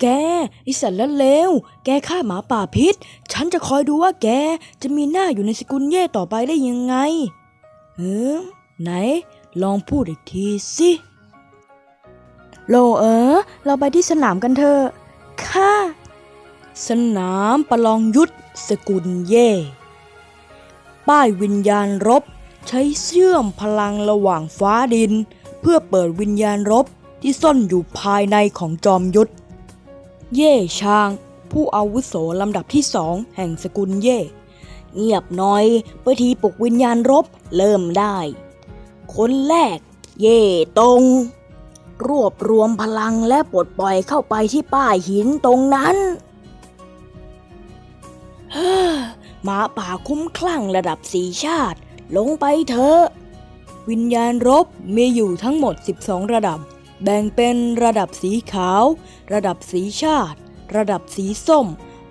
แกไอสัตว์ละเลว แกฆ่าหมาป่าพิษ ฉันจะคอยดูว่าแกจะมีหน้าอยู่ในสกุลเย่ต่อไปได้ยังไงเออไหน ลองพูดอีกทีสิโลเออ เราไปที่สนามกันเถอะค่ะสนามประลองยุทธสกุลเย่ ป้ายวิญญาณรบ ใช้เชื่อมพลังระหว่างฟ้าดิน เพื่อเปิดวิญญาณรบที่ซ่อนอยู่ภายในของจอมยุทธ เย่ชาง ผู้อาวุโสลำดับที่สองแห่งสกุลเย่ เงียบหน่อยพิธีปลุกวิญญาณรบเริ่มได้ คนแรก เย่ตง รวบรวมพลังและปลดปล่อยเข้าไปที่ป้ายหินตรงนั้นเฮ้อหมาป่าคุ้มคลั่งระดับสีชาติ ลงไปเถอะ วิญญาณรบมีอยู่ทั้งหมด 12 ระดับ แบ่งเป็นระดับสีขาว ระดับสีชาติ ระดับสีส้ม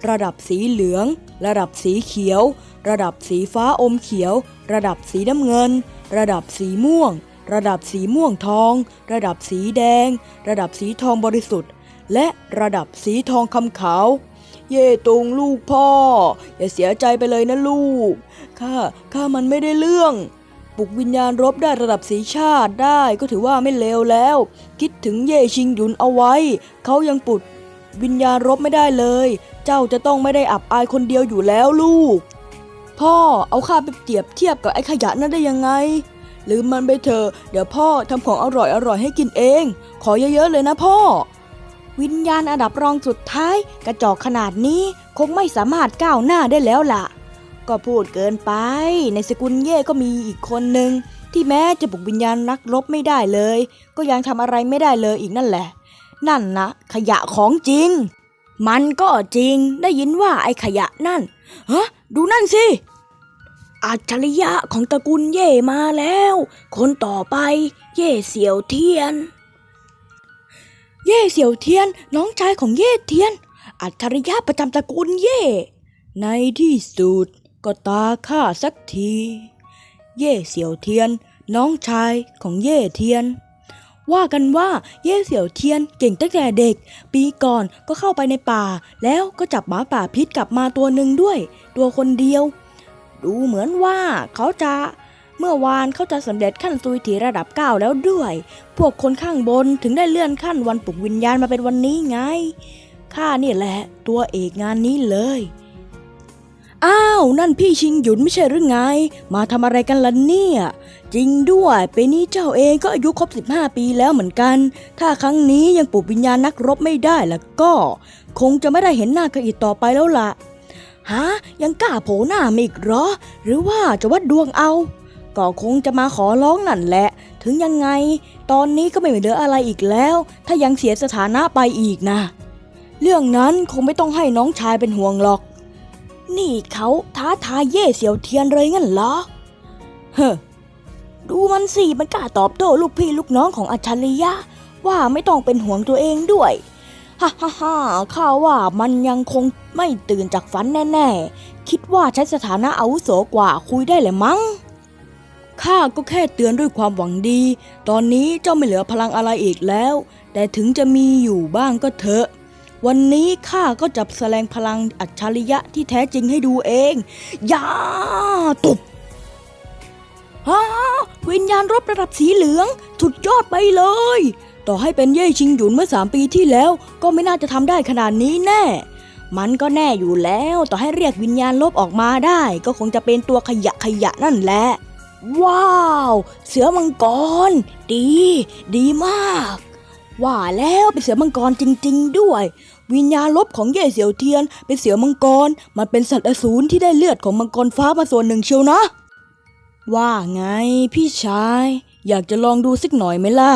ระดับสีเหลือง ระดับสีเขียว ระดับสีฟ้าอมเขียว ระดับสีน้ำเงิน ระดับสีม่วง ระดับสีม่วงทอง ระดับสีแดง ระดับสีทองบริสุทธิ์ และระดับสีทองคำขาวเย่ตรงลูกพ่อ อย่าเสียใจไปเลยนะลูก ข้า ข้ามันไม่ได้เรื่อง ปลุกวิญญาณรบได้ระดับสีชาติได้ก็ถือว่าไม่เลวแล้ว คิดถึงเย่ชิงหยุนเอาไว้ เขายังปลุกวิญญาณรบไม่ได้เลย เจ้าจะต้องไม่ได้อับอายคนเดียวอยู่แล้วลูก พ่อเอาข้าไปเปรียบเทียบกับไอ้ขยะนั่นได้ยังไง ลืมมันไปเถอะเดี๋ยวพ่อทำของอร่อยอร่อยให้กินเอง ขอเยอะๆเลยนะพ่อ วิญญาณอันดับรองสุดท้าย กระจอกขนาดนี้คงไม่สามารถก้าวหน้าได้แล้วล่ะ ก็พูดเกินไป ในสกุลเย่ก็มีอีกคนหนึ่งที่แม้จะปลุกวิญญาณนักรบไม่ได้เลย ก็ยังทำอะไรไม่ได้เลยอีกนั่นแหละ นั่นนะขยะของจริง มันก็จริงได้ยินว่าไอ้ขยะนั่นฮะดูนั่นสิอัจฉริยะของตระกูลเย่มาแล้ว คนต่อไป เย่เสี่ยวเทียน เย่เสี่ยวเทียนน้องชายของเย่เทียน อัจฉริยะประจำตระกูลเย่ในที่สุด ก็ตาข้าสักที เย่เสี่ยวเทียน น้องชายของเย่เทียน ว่ากันว่าเย่เสี่ยวเทียนเก่งตั้งแต่เด็ก ปีก่อนก็เข้าไปในป่า แล้วก็จับหมาป่าพิษกลับมาตัวหนึ่งด้วย ตัวคนเดียว ดูเหมือนว่าเขาจะเมื่อวานเขาจะสำเร็จขั้นซุยถีระดับ9แล้วด้วย พวกคนข้างบนถึงได้เลื่อนขั้นวันปลุกวิญญาณมาเป็นวันนี้ไง ข้านี่แหละ ตัวเอกงานนี้เลย อ้าว นั่นพี่ชิงหยุนไม่ใช่หรือไง มาทำอะไรกันล่ะเนี่ย จริงด้วยปีนี้เจ้าเองก็อายุครบ 15 ปีแล้วเหมือนกัน ถ้าครั้งนี้ยังปลุกวิญญาณนักรบไม่ได้แล้วก็ คงจะไม่ได้เห็นหน้ากันอีกต่อไปแล้วล่ะฮะยังกล้าโผล่หน้ามาอีกเหรอ หรือว่าจะวัดดวงเอา ก็คงจะมาขอร้องนั่นแหละ ถึงยังไง ตอนนี้ก็ไม่เหลืออะไรอีกแล้ว ถ้ายังเสียสถานะไปอีกนะ เรื่องนั้นคงไม่ต้องให้น้องชายเป็นห่วงหรอก นี่เขาท้าทายเย่เสียวเทียนเลยงั้นเหรอ เฮ้อดูมันสิมันกล้าตอบโต้ลูกพี่ลูกน้องของอัจฉริยะว่าไม่ต้องเป็นห่วงตัวเองด้วยฮ่าฮ่าฮ่าข้าว่ามันยังคงไม่ตื่นจากฝันแน่ ๆ คิดว่าใช้สถานะอาวุโสกว่าคุยได้เลยมั้งข้าก็แค่เตือนด้วยความหวังดี ตอนนี้เจ้าไม่เหลือพลังอะไรอีกแล้ว แต่ถึงจะมีอยู่บ้างก็เถอะ วันนี้ข้าก็จะแสดงพลังอัจฉริยะที่แท้จริงให้ดูเองยาตุบฮ่าวิญญาณรบระดับสีเหลือง สุดยอดไปเลย ต่อให้เป็นเย่ชิงหยุนเมื่อสามปีที่แล้ว ก็ไม่น่าจะทำได้ขนาดนี้แน่ มันก็แน่อยู่แล้ว ต่อให้เรียกวิญญาณลบออกมาได้ ก็คงจะเป็นตัวขยะขยะนั่นแหละ ว้าว เสือมังกร ดี ดีมาก ว่าแล้วเป็นเสือมังกรจริง ๆ ด้วย วิญญาณลบของเย่เสี่ยวเทียน เป็นเสือมังกร มันเป็นสัตว์อสูรที่ได้เลือดของมังกรฟ้ามาส่วนหนึ่งเชียวนะ ว่าไงพี่ชาย อยากจะลองดูสักหน่อยไหมล่ะ